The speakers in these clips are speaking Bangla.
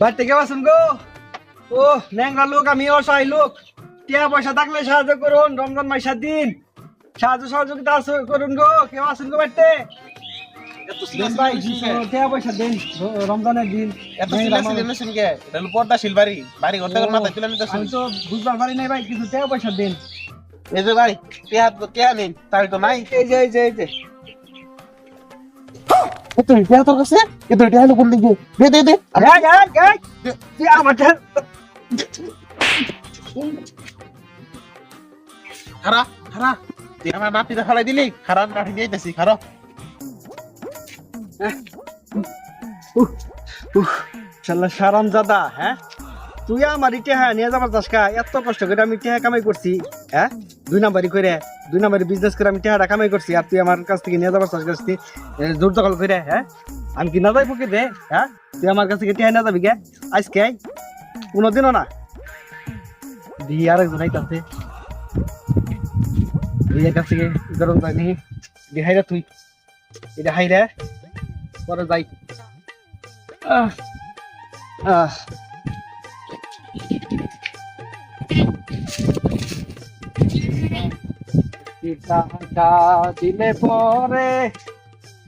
বাড়িতে কেউ আছেন গো? ও ন্যাংরা লোক আমি অসহায় লোক। টিয়া পয়সা থাকলে সাহায্য করুন রমজান মাইশার দিন। সাহায্য সহযোগিতা করুন গো। কেউ আছেন গো বাড়িতে? টিয়া পয়সা দিন র- রমজানের দিন। এত পর্দাশীল বাড়ি বাড়ি ঘর থেকে মাথা তুলে নিতে আমি তো বুঝবার পারি নাই ভাই কিছু টিয়া পয়সা দিন। এই যে ভাই তো টেহা তাই তো নাই। এই যে এই যে এই যে। এত এটা তোর কাছে? এত এটা হলো কোন দিকে? দে দে দে। তুই আমার খারা খারা। তুই আমার নাতিটা ফেলাই দিলি? খারাপ কাঠি দিয়েছি খারো। শালা সারাম দাদা হ্যাঁ? তুই আমার টেহা নিয়ে যাবার চাস কা? এত কষ্ট করে আমি টেহা কামাই করছি হ্যাঁ? দুই নাম্বারি করে দুই নাম্বারি বিজনেস করে আমি টেহাটা কামাই করছি, আর তুই আমার কাছ থেকে নিয়ে যাবার চাস করছি জোর দখল করে হ্যাঁ? আমি কি না যাই পকে দে হ্যাঁ? তুই আমার কাছ থেকে টেহা নিয়ে যাবি কে? আজকে কোনোদিনও না। দি আর একজন আইতাছে। দিয়ে কাছ থেকে ধরুন যাই নি দি হাইরা তুই। এটা হাইরা, পরে যাই। আহ আহ। টাকা দিলে পরে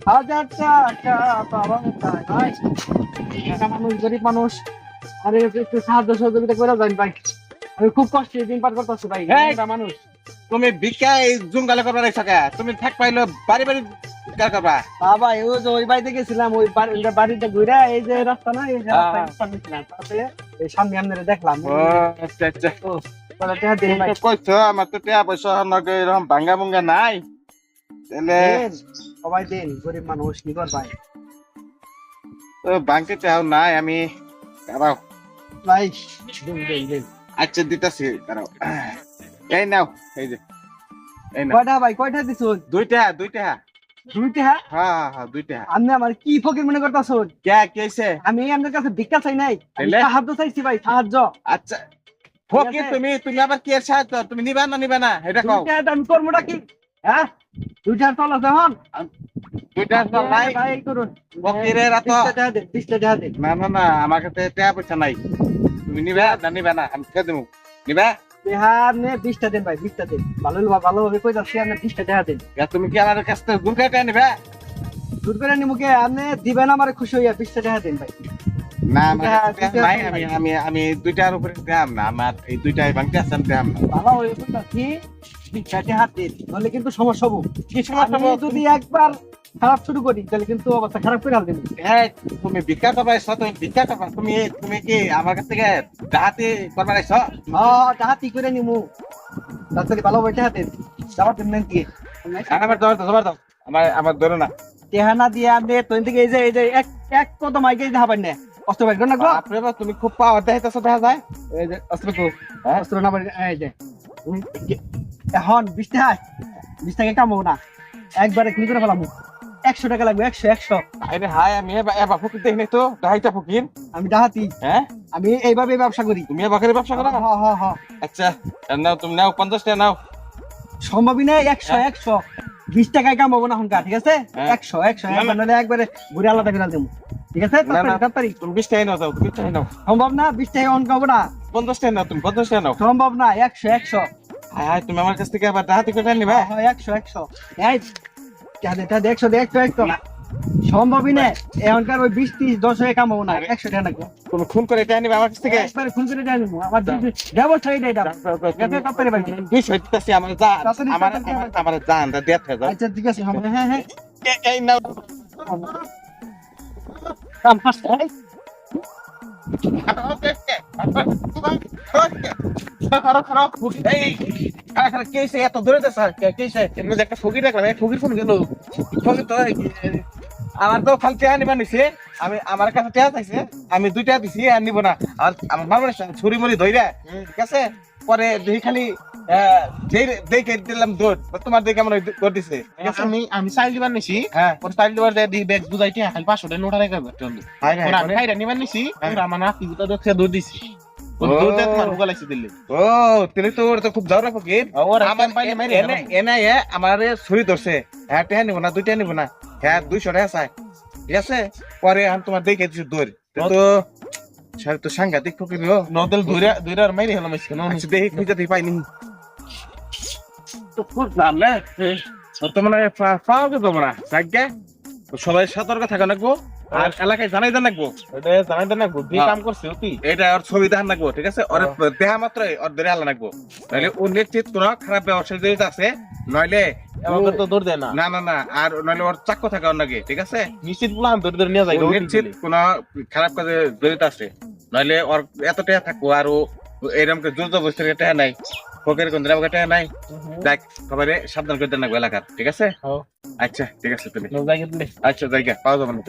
হাজার টাকা পাওয়া যায়। ভাই টাকা মানুষ গরিব মানুষ আরে একটু সাহায্য সহযোগিতা করে যান ভাই। আমি খুব কষ্টে দিন পার করতেছি ভাই। মানুষ। তুমি ভিক্ষায় জুমগালে করবা করবার তুমি থাক পাইলো বাড়ি বাড়ি কার বাবা ওই যে ওই বাড়িতে গেছিলাম ওই বাড়ি- বাড়িতে ঘুরে এই যে রাস্তা না এই যে হ্যাঁ। গেছিলাম তারপরে এই সামনে দেখলাম। ও আচ্ছা আচ্ছা। কইছো আমার তো পয়সা নগে এরকম ভাঙ্গা ভুঙ্গা নাই। তাহলে দেন, সবাই দেন গরিব মানুষ কি ভাই তো বাঙ্কে টেহাও নাই আমি দাঁড়াও। ভাই আচ্ছা দিতেছি দাঁড়াও। এই নাও এই যে এই নাও। কয়টা ভাই কয়টা দিছ দুইটা দুইটা। দুইটা হ্যাঁ? হ্যাঁ হ্যাঁ দুইটা আপনি আমার কি ফকির মনে করতেছ কে কেছে আমি আপনার কাছে ভিক্ষা চাই নাই। সাহায্য চাইছি ভাই সাহায্য। আচ্ছা ফকির তুমি তুমি আবার কি সাহায্য? তুমি নিবা না নিবা না? এটা কও। আমি কি? হ্যাঁ? দুইটার তল ভাই। করুন। ফকিরের টাকা না না না আমার কাছে টাকা পয়সা নাই। তুমি নিবা না নিবা না আমি কে দেবো। নিবা? বিহার বিশটা দেন ভাই বিশটা দেন। ভালো ভালোভাবে কই যাচ্ছি আপনি বিশটা টাকা দেন। তুমি কি আমার কাছ থেকে গুনকা টাকা নিবা? দূর করে নিমুকে আপনি দিবেন আমার খুশি হইয়া বিশটা টাকা দেন ভাই। না আমি আমি আমি দুইটার উপরে দাম না আমার এই দুইটাই ভাঙতে আছে দাম না। ভালো হয়ে যাচ্ছি বিশটা টাকা দেন নাহলে কিন্তু সমস্যা হব। কি সমস্যা যদি একবার খারাপ শুরু করি তাহলে কিন্তু অবস্থা খারাপ করে দেবেন হ্যাঁ তুমি ভিক্ষা করবা এসো তুমি ভিক্ষা করবা তুমি তুমি কি আমার কাছ থেকে ডাহাতে করবা এসো হ্যাঁ টাহাতি করে নিমু। তাড়াতাড়ি ভালো হয়ে টাকা দেন যাবার দেন নেন কি আমার দাও দর দাও। আমার আমার ধরো না। টেহানা দিয়ে আপনি তোর থেকে এই যে এই যে এক এক কদম আগে যাবেন না। অস্ত্র বাইর না গো। বাপ, তুমি খুব পাওয়ার দেখাইতেছো দেখা যায়। এই যে অস্ত্র কো অস্ত্র না বাইর এই যে এখন বিশ টাকা বিশ টাকা কামাবো না। একবারে ক্লিক করে ফেলাম একশো টাকা লাগবে একশো একশো। আরে হাই আমি এবার ফকির দেখি তো? ডাহাইটা ফকির? আমি ডাহাতি। হ্যাঁ? আমি এইভাবে ব্যবসা করি। তুমি এবার ব্যবসা করো? হ হ হ। আচ্ছা নাও তুমি নাও পঞ্চাশ টাকা নাও। সম্ভবই না একশো হ্যাঁ। একশো। বিশ টাকায় কামাবো না এখনকার ঠিক আছে? হ্যাঁ। একশো একশো নাহলে একবারে ঘুরে আলাদা করে দেবো। ঠিক আছে। তাড়াতাড়ি তুমি বিশ টাকা নাও যাও বিশ টাকা নাও। সম্ভব না বিশ টাকা অন কাবো না। পঞ্চাশ টাকা নাও তুমি পঞ্চাশ টাকা নাও। সম্ভব না একশো একশো। হাই হাই তুমি আমার কাছ থেকে আবার ডাহাতি করে নিবা হ্যাঁ, একশো একশো। এই টাকা দে, টাকা দে, একশো দে, একশো একশো সম্ভবই না এখনকার ওই বিশ ত্রিশ দশ হয়ে কামাবো না একশো টাকা লাগবে। তুমি খুন করে টাকা নিবা আমার কাছ থেকে? একবারে খুন করে টাকা নিবো আমার ব্যবস্থা এইটা এটা। এত ভাই বিশ হইতেছি আমার জান আমার আমার- আমার জান দেখ যাও আচ্ছা ঠিক আছে হ্যাঁ হ্যাঁ। এই নাও। কাম ফাস্ট আমার তো খালি টেহা নিবা নিছে আমি আমার কাছে টেহা চাইছে আমি দুইটা দিছি আর নিব না আর আমার ছুরি মুড়ি ধইরা ঠিক আছে পরে দেখি খালি দেখে দিলাম দৌড় তোমার দেখে আমার দৌড় দিছে আমি আমি দিবার নিছি হ্যাঁ পরে চাইল দিবার দি ব্যাগ বুঝাইতে খালি পাঁচশো নোটা রেখে নিছি হ্যাঁ। আমার দৌড় দিছি ওই ও। দৌড় দিয়ে তোমার ভুগা লাগছে দিল্লি? ও তিনি তো ওর তো খুব ঝগড়া ফকির। ওর আমার আমার পাইলে মারি এনে এনে এ আমার ছুরি ধরছে। হ্যাঁ নিব না দুইটা নিব না। হ্যাঁ দুইশো টাকা চাই ঠিক আছে? পরে আমি তোমার দেখে দিচ্ছি দৌড়। তো স্যার তো সাংঘাতিক ফকির নদল ধরে ধরে আর মাইরে হলাম আজকে আচ্ছা দেখি পাইনি। তো তো মানে পাওয়া যাকে সবাই সতর্ক থাকা লাগবো। আর এলাকায় জানাই দেন লাগবো। এটা জানাই দেন লাগবো হ্যাঁ। কাম করছে অতি এটা ছবি দেখান লাগবো ঠিক আছে? ওর দেহা মাত্র ওর ধরে আলা লাগবো। নাহলে ও খারাপ ব্যবসা জড়িত আছে নইলে আমাকে তো দৌড় দেয় না। না না না আর নইলে ওর চাক্য থাকা নাকি ঠিক আছে? নিশ্চিত বললাম ধরে ধরে নিয়ে যাই নিশ্চিত কোন খারাপ কাজে জড়িত আছে। নইলে ওর এত টাকা থাকব আর ও এরকম জোর জবস্তির টাকা নাই। ফকের কোন দিন টাকা নাই? দেখ সবাই সাবধান করে দেন লাগবো এলাকার ঠিক আছে? হ্যাঁ। আচ্ছা ঠিক আছে তুমি। আচ্ছা জায়গা পাওয়া যাবে না